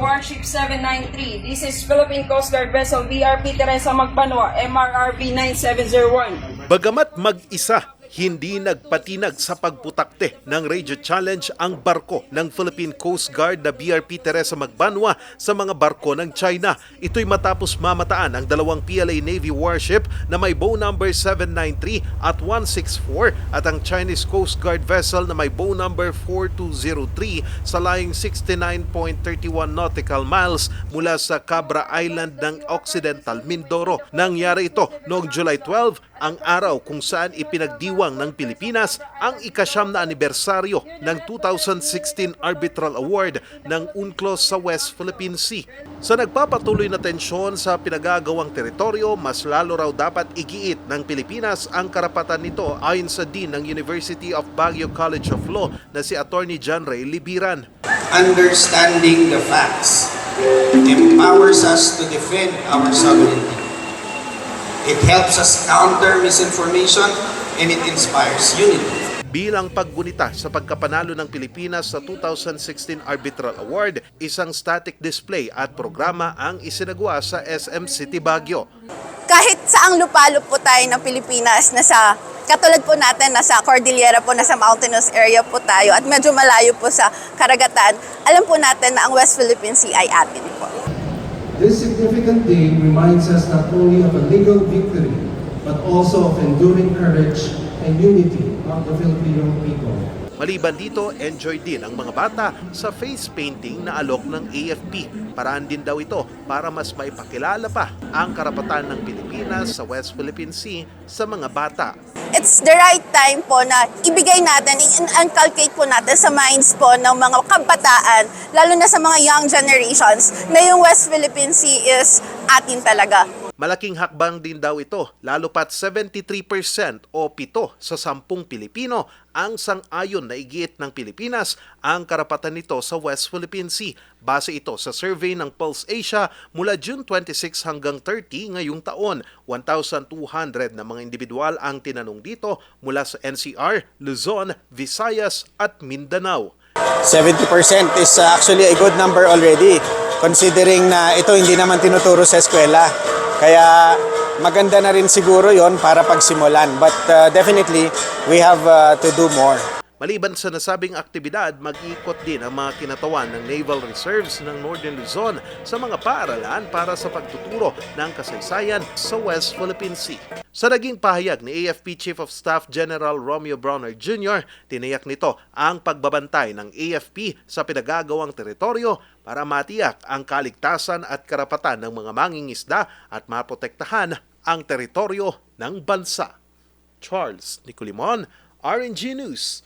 Warship 793. This is Philippine Coast Guard vessel VRP Teresa Magbanwa, MRRV 9701. Bagamat mag-isa, hindi nagpatinag sa pagputakte ng Radio Challenge ang barko ng Philippine Coast Guard na BRP Teresa Magbanwa sa mga barko ng China. Ito'y matapos mamataan ang dalawang PLA Navy warship na may bow number 793 at 164 at ang Chinese Coast Guard vessel na may bow number 4203 sa laying 69.31 nautical miles mula sa Cabra Island ng Occidental Mindoro. Nangyari ito noong July 12, ang araw kung saan ipinagdiwang ng Pilipinas ang ikasyam na anibersaryo ng 2016 Arbitral Award ng UNCLOS sa West Philippine Sea. Sa nagpapatuloy na tensyon sa pinagagawang teritoryo, mas lalo raw dapat igiit ng Pilipinas ang karapatan nito ayon sa Dean ng University of Baguio College of Law na si Attorney John Ray Libiran. understanding the facts empowers us to defend our sovereignty. It helps us counter misinformation and it inspires unity. Bilang paggunita sa pagkapanalo ng Pilipinas sa 2016 Arbitral Award, isang static display at programa ang isinagawa sa SM City Baguio. kahit saang lupalop po tayo ng Pilipinas, nasa, katulad po natin, nasa Cordillera po, nasa mountainous area po tayo, at medyo malayo po sa karagatan, alam po natin na ang West Philippine Sea ay atin po. This significant day reminds us not only of a legal victory, but also of enduring courage and unity of the Filipino people. Maliban dito, enjoy din ang mga bata sa face painting na alok ng AFP. Paraan din daw ito para mas maipakilala pa ang karapatan ng Pilipinas sa West Philippine Sea sa mga bata. It's the right time po na ibigay natin, in-inculcate po natin sa minds po ng mga kabataan, lalo na sa mga young generations, na yung West Philippine Sea is atin talaga. Malaking hakbang din daw ito, lalo pat 73% o 7 sa 10 Pilipino ang sang-ayon na igiit ng Pilipinas ang karapatan nito sa West Philippine Sea. Base ito sa survey ng Pulse Asia mula June 26 hanggang 30 ngayong taon. 1,200 na mga individual ang tinanong dito mula sa NCR, Luzon, Visayas at Mindanao. 70% is uh, actually a good number already considering na ito hindi naman tinuturo sa eskwela. Kaya maganda na rin siguro yon para pagsimulan. But uh, definitely, we have uh, to do more. Maliban sa nasabing aktibidad, mag-ikot din ang mga kinatawan ng Naval Reserves ng Northern Luzon sa mga paaralan para sa pagtuturo ng kasaysayan sa West Philippine Sea. Sa naging pahayag ni AFP Chief of Staff General Romeo Bronner Jr., tiniyak nito ang pagbabantay ng AFP sa pinagagawang teritoryo para matiyak ang kaligtasan at karapatan ng mga mangingisda at maprotektahan ang teritoryo ng bansa. Charles Nicolimon, RNG News,